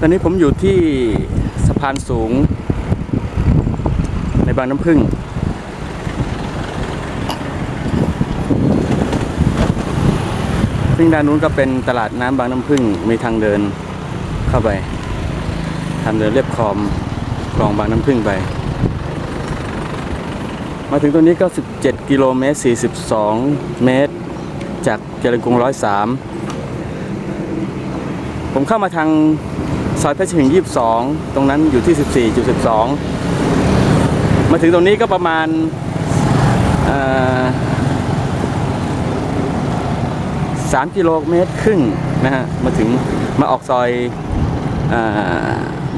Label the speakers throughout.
Speaker 1: ตอนนี้ผมอยู่ที่สะพานสูง ในบางน้ำพึ่ง ซึ่งด้านนู้นก็เป็นตลาดน้ำบางน้ำพึ่ง มีทางเดินเข้าไป ทางเดินเรียบคลองคลองบางน้ำพึ่งไป มาถึงตรงนี้ก็ 17 กิโลเมตร 42 เมตร จากเจริญกรุง 103 ผมเข้ามาทาง ซอยเพชรหึง22 ตรงนั้นอยู่ที่ 14.12 มาถึงตรงนี้ก็ประมาณเอ่อ3กิโลเมตรครึ่งนะฮะ มาถึงมาออกซอยอ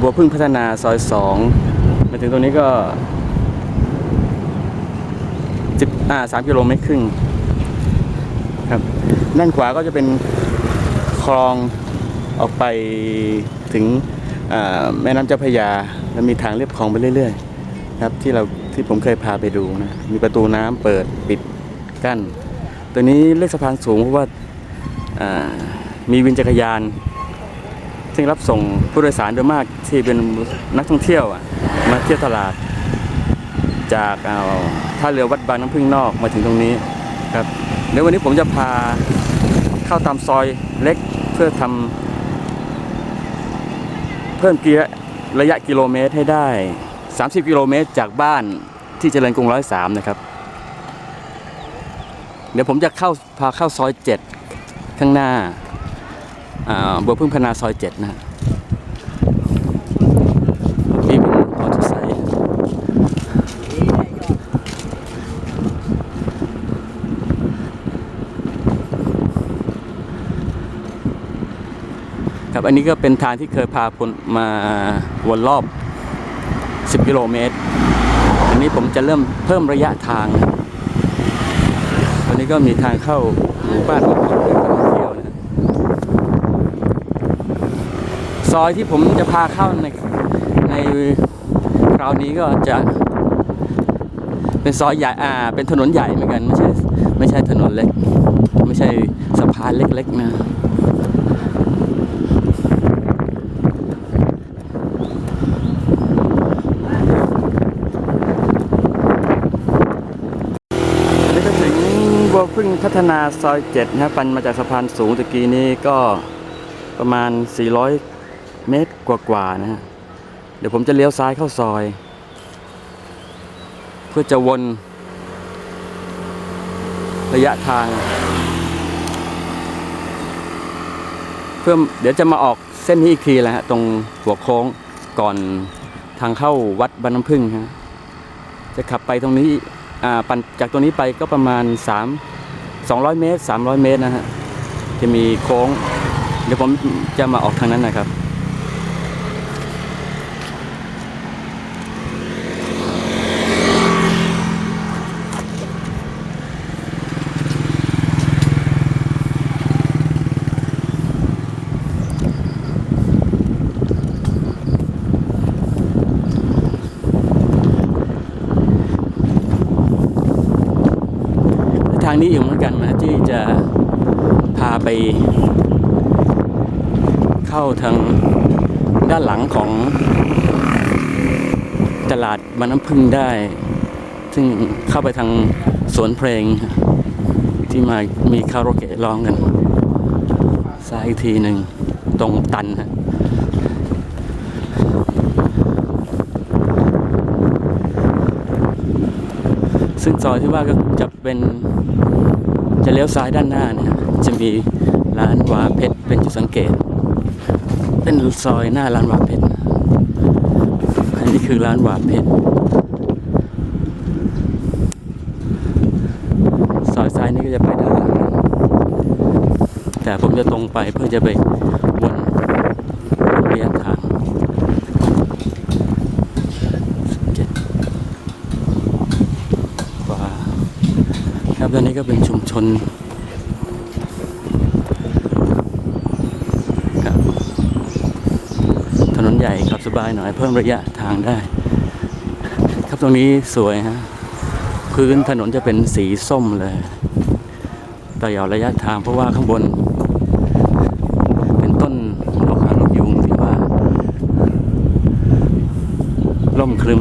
Speaker 1: บัวพึ่งพัฒนาซอย2มาถึงตรงนี้ก็สิบอ่าสามกิโลเมตรครึ่งครับ ด้านขวาก็จะเป็นคลองออกไป ถึงแม่น้ำเจ้าพระยาแล้วมีทางเรียบคลองไปเรื่อยๆครับที่เราที่ผมเคยพาไปดูนะมีประตูน้ำเปิดปิดกั้นตัวนี้เรียกสะพานสูงเพราะว่ามีวินจักรยาน ซึ่งรับส่งผู้โดยสารโดยมากที่เป็นนักท่องเที่ยวมาเที่ยวตลาด จากเอ่อท่าเรือวัดบางน้ำพึ่งนอกมาถึงตรงนี้ครับเดี๋ยววันนี้ผมจะพาเข้าตามซอยเล็กเพื่อทำ เพิ่มกีระระยะกิโลเมตรให้ได้ 30 กิโลเมตรจากบ้านที่เจริญกรุงร้อยสามนะครับ เดี๋ยวผมจะเข้าพาเข้าซอย 7 ข้างหน้าอ่าบัวพึ่งพนาซอย 7 นะฮะนี่เป็นมอเตอร์ไซค์ ครับ อันนี้ก็เป็นทางที่เคยพาพลมาวนรอบ 10 กิโลเมตร อันนี้ผมจะเริ่มเพิ่มระยะทางนะวันนี้ก็มีทางเข้าหมู่บ้านของคนเดินท่องเที่ยวนะซอยที่ผมจะพาเข้าในในคราวนี้ก็จะเป็นซอยใหญ่อ่า เป็นถนนใหญ่เหมือนกัน ไม่ใช่ ไม่ใช่ถนนเล็ก ไม่ใช่สะพานเล็กๆนะ อันนี้ก็ถึงบัว พึ่งพัฒนาซอยเจ็ดนะปันมาจากสะพานสูงตะกี้นี้ก็ประมาณ 400 เมตรกว่าๆนะฮะเดี๋ยวผมจะเลี้ยวซ้ายเข้าซอย เพื่อจะวนระยะทาง เพื่อเดี๋ยวจะมาออกเส้นนี้อีกทีแหละฮะตรงหัวโค้งก่อนทางเข้าวัดบ้านน้ำพึ่งฮะจะขับไปตรงนี้อ่าปั่นจากตรงนี้ไปก็ประมาณ 3 200 เมตร 300 เมตรนะฮะจะมีโค้ง เดี๋ยวผมจะมาออกทางนั้นนะครับทางนี้อีก จะพาไป เข้าทางด้านหลังของตลาดบานน้ำพึ่งได้ ซึ่งเข้าไปทางสวนเพลง ที่มามีคาราโอเกะร้องกันซ้ายอีกทีหนึ่งตรงตันฮะซึ่งซอยที่ว่าก็จะเป็น จะเลี้ยวซ้ายด้านหน้าเนี่ยจะมีร้านวาเพชรเป็นจุดสังเกต เป็นซอยหน้าร้านวาเพชรอันนี้คือร้านวาเพชรซอยซ้ายนี่ก็จะไปด้านหลังแต่ผมจะตรงไปเพื่อจะไปวนเระยะทางเจ็ดกว่าครับตอนนี้ก็เป็น ชนครับถนนใหญ่ครับสบายหน่อย เพิ่มระยะทางได้ ครับตรงนี้สวยฮะพื้นถนนจะเป็นสีส้มเลยแต่ยาวระยะทางเพราะว่าข้างบน เป็นต้นดอกหางนกยุงที่ว่าล่มครึม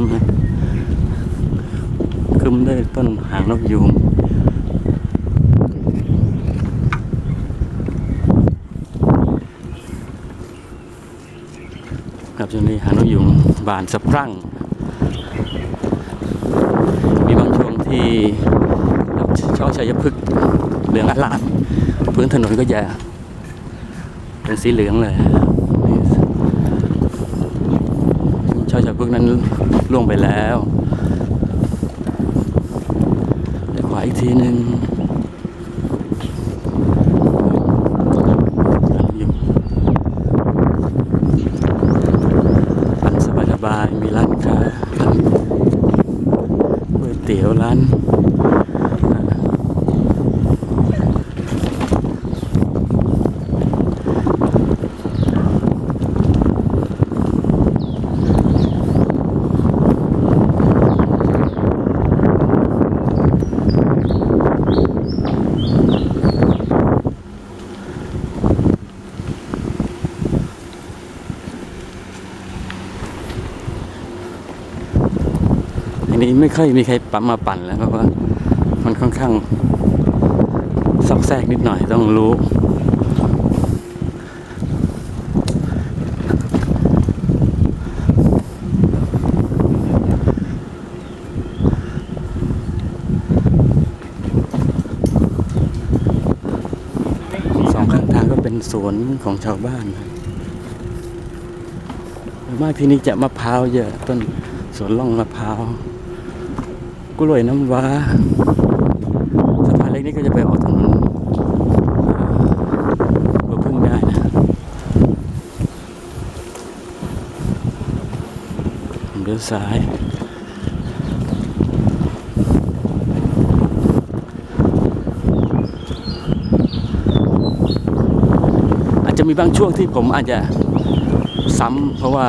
Speaker 1: ครึมด้วยต้นหางนกยูง ครับช่วงนี้หานกยูงบานสะพรั่ง มีบางช่วงที่ช่อชัยพฤกษ์เหลืองอลามพื้นถนนก็จะเป็นสีเหลืองเลยช่อชัยพฤกษ์นั้นล่วงไปแล้วเดี๋ยวขวาอีกทีหนึ่งอยู่ปั่นสบายๆมีร้านค้าร้านก๋วยเตี๋ยวร้าน อั นี้ไม่ค่อยมีใครปั๊มมาปั่นแล้วเพราะว่ามันค่อนข้างซอกแซกนิดหน่อยต้องรู้สองข้างทางก็เป็นสวนของชาวบ้านมากที่นี่จะมะพร้าวเยอะต้นสวนล่องมะพร้าว กล้วยน้ำว้าสะพานเล็กนี้ก็จะไปออกถนนบัวพึ่งได้นะเลี้ยวซ้ายอาจจะมีบางช่วงที่ผมอาจจะซ้ำเพราะว่า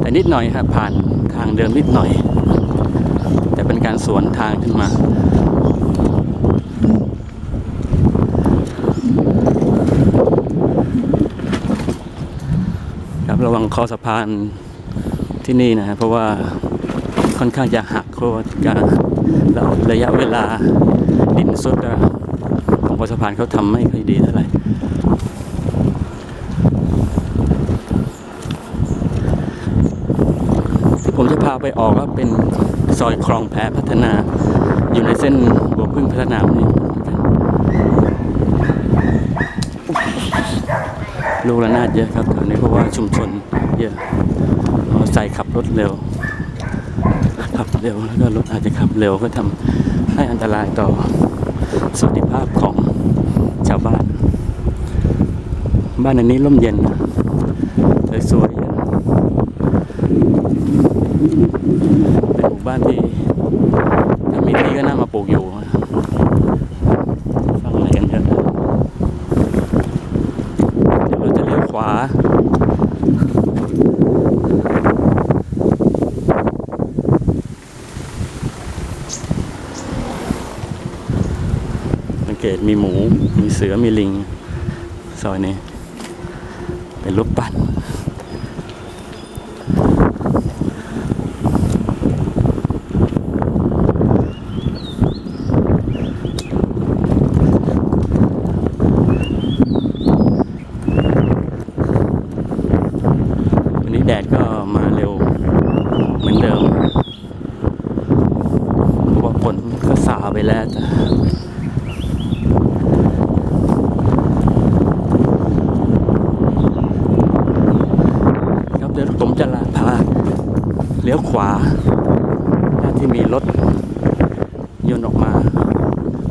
Speaker 1: แต่นิดหน่อยครับผ่านทางเดิมนิดหน่อย การสวนทางขึ้นมาครับระวังคอสะพานที่นี่นะฮะเพราะว่าค่อนข้างจะหักโคตรการแล้วระยะเวลาดินสุดของคอสะพานเขาทำไม่ค่อยดีเท่าไหร่ที่ผมจะพาไปออกก็เป็น ซอยคลองแพพัฒนา อยู่ในเส้นบัวพึ่งพัฒนานี่ลูกระนาดเยอะครับแถวนี้เพราะว่าชุมชนเยอะมอเตอร์ไซค์ขับรถเร็ว ขับเร็วแล้วก็รถอาจจะขับเร็วก็ทำให้อันตรายต่อสวัสดิภาพของชาวบ้าน บ้านอันนี้ร่มเย็นนะสวยๆ เป็นหมู่บ้านที่ถ้ามีที่ก็น่ามาปลูกอยู่ฟังอะไรกันเยอะเดี๋ยวเราจะเลี้ยวขวาสังเกตมีหมู มีเสือมีลิงซอยนี้ เป็นรูปปั้นนี้แดดก็มาเร็วเหมือนเดิมเพราะว่าฝน ก็ซาไปแล้วแต่ครับเดี๋ยวผมจะลาพาเลี้ยวขวาด้านที่มีรถยนต์ออกมา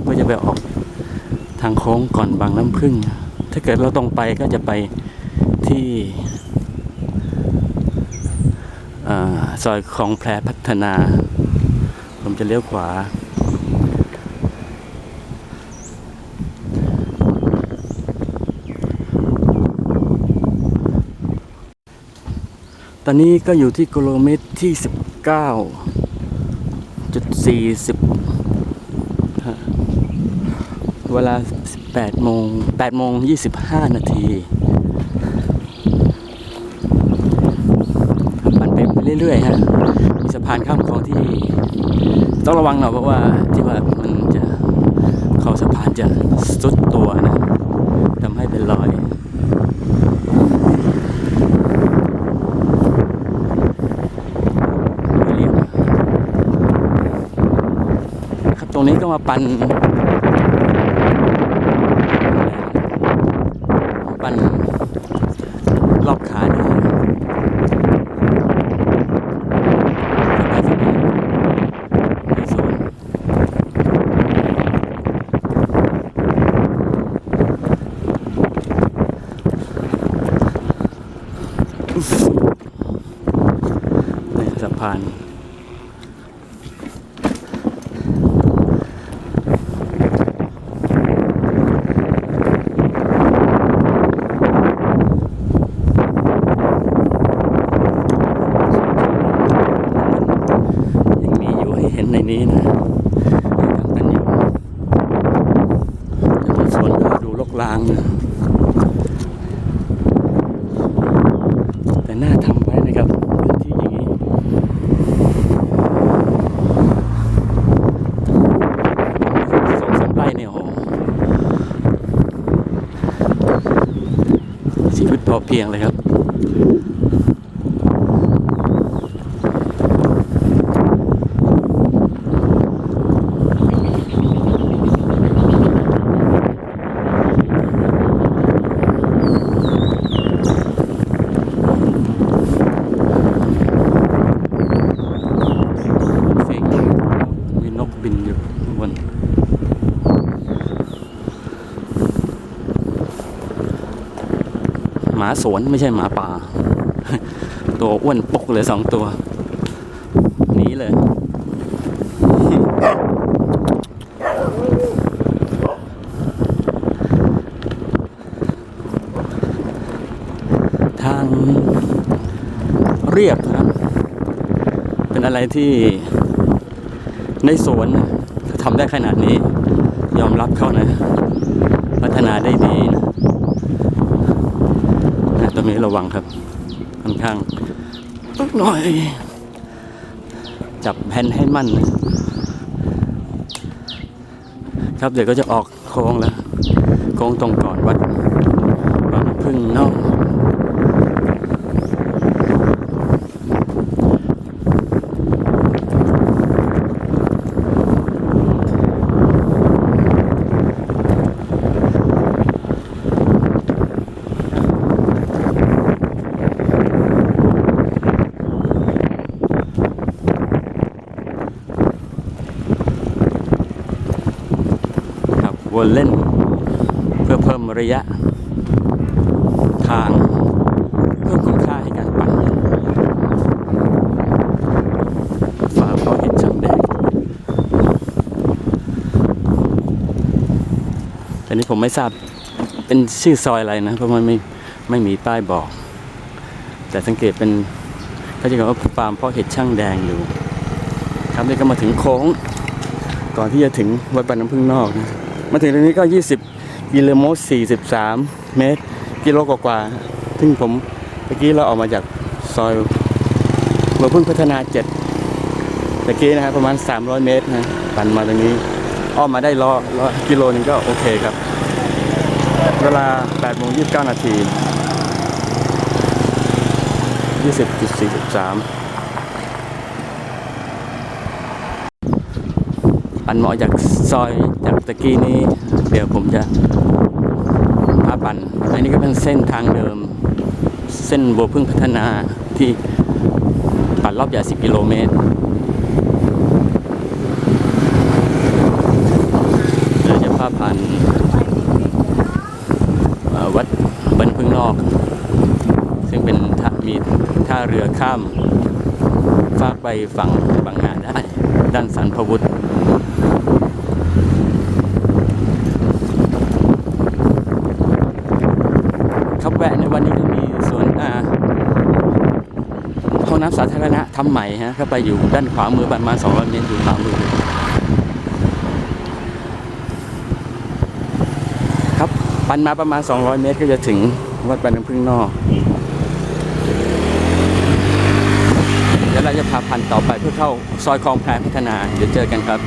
Speaker 1: ก็จะไปออกทางโค้งก่อนบางน้ำพึ่ง ถ้าเกิดเราตรงไปก็จะไปที่อซอยคลองแพรพัฒนา ผมจะเลี้ยวขวา ตอนนี้ก็อยู่ที่กิโลเมตรที่ 19จุด40ฮะเวลา 18โมง8โมง25 นาทีปั่นไปเรื่อยๆฮะ มีสะพานข้ามคลองที่ต้องระวังหน่อยเพราะว่าที่ว่ามันจะเขาสะพานจะสุดตัวนะทำให้เป็นรอย ไม่เรียบค รับตรงนี้ก็มาปั่นปันรอบขาได้สบายๆไม่สวนนี่สะพาน ยังมีอยู่ให้เห็ นี้นะทำกันอยู่แต่บางส่วนก็ดูลกลางนะแต่น่าทำไว้นะครับพื้นที่อย่างนี้สองสามไร่เนี่ยโอ้โหชีวิตพอเพียงเลยครับ ฟิกมีนกบินอยู่ข้างบนห มาสวนไม่ใช่หมาป่า ตัวอ้วนปกเลยสองตัวหนีเลย ทางเรียบครับ เป็นอะไรที่ในสวนนะทำได้ขนาดนี้ ยอมรับเขานะ พัฒนาได้ดีนะ นี้ระวังครับค่อนข้างปึ๊กหน่อย จับแผ่นให้มั่นนะครับเดี๋ยวก็จะออกโค้งแล้วโค้งตรงก่อนวัดบางพึ่งนอก วนเล่น เพื่อเพิ่มระยะทางเพิ่มคุณค่าให้การปั่นฝาพราะเห็นช่างแดงอันนี้ผมไม่ทราบเป็นชื่อซอยอะไรนะ เพราะมันไม่ไม่มีป้ายบอก แต่สังเกตเป็นเขาจะเรียกว่าฟาร์มเพาะเห็ดช่างแดงอยู่ ครับนี่ก็มาถึงโค้ง ก่อนที่จะถึงวัดปานน้ำพึ่งนอกนะ มาถึงตรงนี้ก็ 20กิโลเมตร43 เมตร กิโลกว่าๆซึ่งผมเมื่อกี้เราออกมาจากซอยหัวพึ่งพัฒนา7ตะกี้นะครับประมาณ 300 เมตรนะปั่นมาตรงนี้อ้อมมาได้ร้อยร้อกิโลนึงก็โอเคครับ เวลา8โมง29 นาที20.43 ปั่นเหมาะจากซอยจากตะกี้นี้ เดี๋ยวผมจะพาปั่น อันนี้ก็เป็นเส้นทางเดิม เส้นบัวพึ่งพัฒนาที่ปั่นรอบใหญ่10กิโลเมตรเดี๋ยวจะพาผ่านวัดบันพึ่งนอก ซึ่งเป็นท่ามีท่าเรือข้ามฟากไปฝั่งบางนาได้ ด้านสันพวุฒิ ครับแวะในวันนี้ก็มีสวนอ่าห้อง น้ำสาธารณะทำใหม่ฮะเข้าไปอยู่ด้านขวามือประมาณ200เมตรอยู่ขวามือครับปั่นมาประมาณ 200 เมตรก็จะถึงวัดปันน้ำพึ่งนอกเดี๋ยวเราจะพาพันต่อไปเพื่อเข้าซอยคลองแพพัฒนา เดี๋ยวเจอกันครับ